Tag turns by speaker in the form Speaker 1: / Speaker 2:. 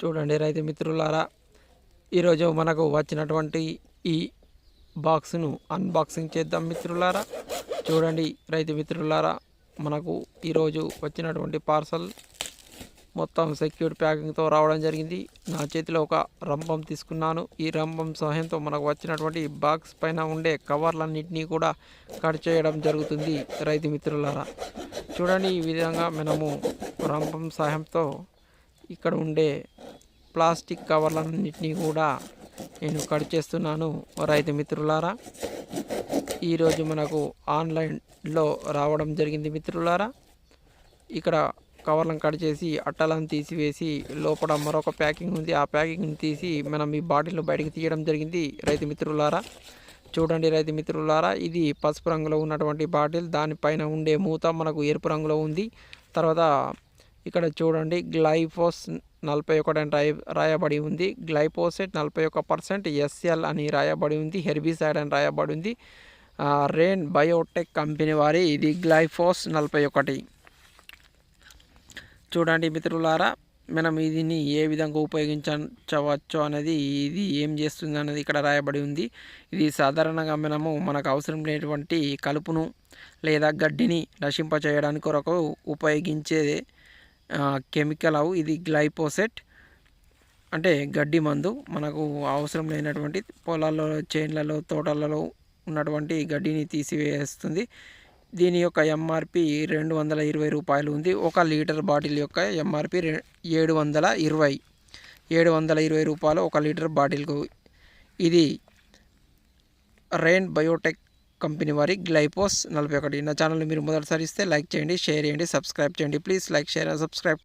Speaker 1: చూడండి రైతు మిత్రులారా ఈరోజు మనకు వచ్చినటువంటి ఈ బాక్స్ను అన్బాక్సింగ్ చేద్దాం మిత్రులారా. చూడండి రైతు మిత్రులారా మనకు ఈరోజు వచ్చినటువంటి పార్సల్ మొత్తం సెక్యూర్ ప్యాకింగ్తో రావడం జరిగింది. నా చేతిలో ఒక రంభం తీసుకున్నాను. ఈ రంభం సహాయంతో మనకు వచ్చినటువంటి బాక్స్ పైన ఉండే కవర్లన్నింటినీ కూడా కట్ చేయడం జరుగుతుంది రైతు మిత్రులారా. చూడండి ఈ విధంగా మనము రంభం సహాయంతో ఇక్కడ ఉండే ప్లాస్టిక్ కవర్లన్నింటినీ కూడా నేను కట్ చేస్తున్నాను. రైతు మిత్రులారా ఈరోజు మనకు ఆన్లైన్లో రావడం జరిగింది మిత్రులారా. ఇక్కడ కవర్లను కట్ చేసి అట్టలను తీసివేసి లోపల మరొక ప్యాకింగ్ ఉంది. ఆ ప్యాకింగ్ని తీసి మనం ఈ బాటిల్ను బయటకు తీయడం జరిగింది రైతు మిత్రులారా. చూడండి రైతు మిత్రులారా ఇది పసుపు రంగులో ఉన్నటువంటి బాటిల్. దానిపైన ఉండే మూత మనకు ఎరుపు రంగులో ఉంది. తర్వాత ఇక్కడ చూడండి గ్లైఫోస్ నలభై ఒకటి అని రాయ రాయబడి ఉంది. గ్లైపోసెట్ నలభై ఒక పర్సెంట్ ఎస్ఎల్ అని రాయబడి ఉంది. హెర్బిసైడ్ అని రాయబడి ఉంది. రెయిన్ బయోటెక్ కంపెనీ వారి ఇది గ్లైఫోస్ నలభై ఒకటి. చూడండి మిత్రులారా మనం దీన్ని ఏ విధంగా ఉపయోగించవచ్చు అనేది ఇది ఏం చేస్తుంది అనేది ఇక్కడ రాయబడి ఉంది. ఇది సాధారణంగా మనము మనకు అవసరం లేనటువంటి కలుపును లేదా గడ్డిని నశింపచేయడానికి కొరకు ఉపయోగించే కెమికల్ అవు ఇది గ్లైపోసెట్ అంటే గడ్డి మందు. మనకు అవసరం లేనటువంటి పొలాల్లో చేన్లలో తోటలలో ఉన్నటువంటి గడ్డిని తీసివేస్తుంది. దీని యొక్క ఎంఆర్పి రెండు వందల ఇరవై రూపాయలు ఉంది. ఒక లీటర్ బాటిల్ యొక్క ఎంఆర్పి ఏడు వందల ఇరవై. ఏడు వందల ఇరవై రూపాయలు ఒక లీటర్ బాటిల్కు. ఇది రెయిన్ బయోటెక్ కంపెనీ వారి గ్లైపోస్ నలభై ఒకటి. నా ఛానల్ మీరు మొదటిసారి ఇస్తే లైక్ చేయండి షేర్ చేయండి సబ్స్క్రైబ్ చేయండి. Please like share and subscribe.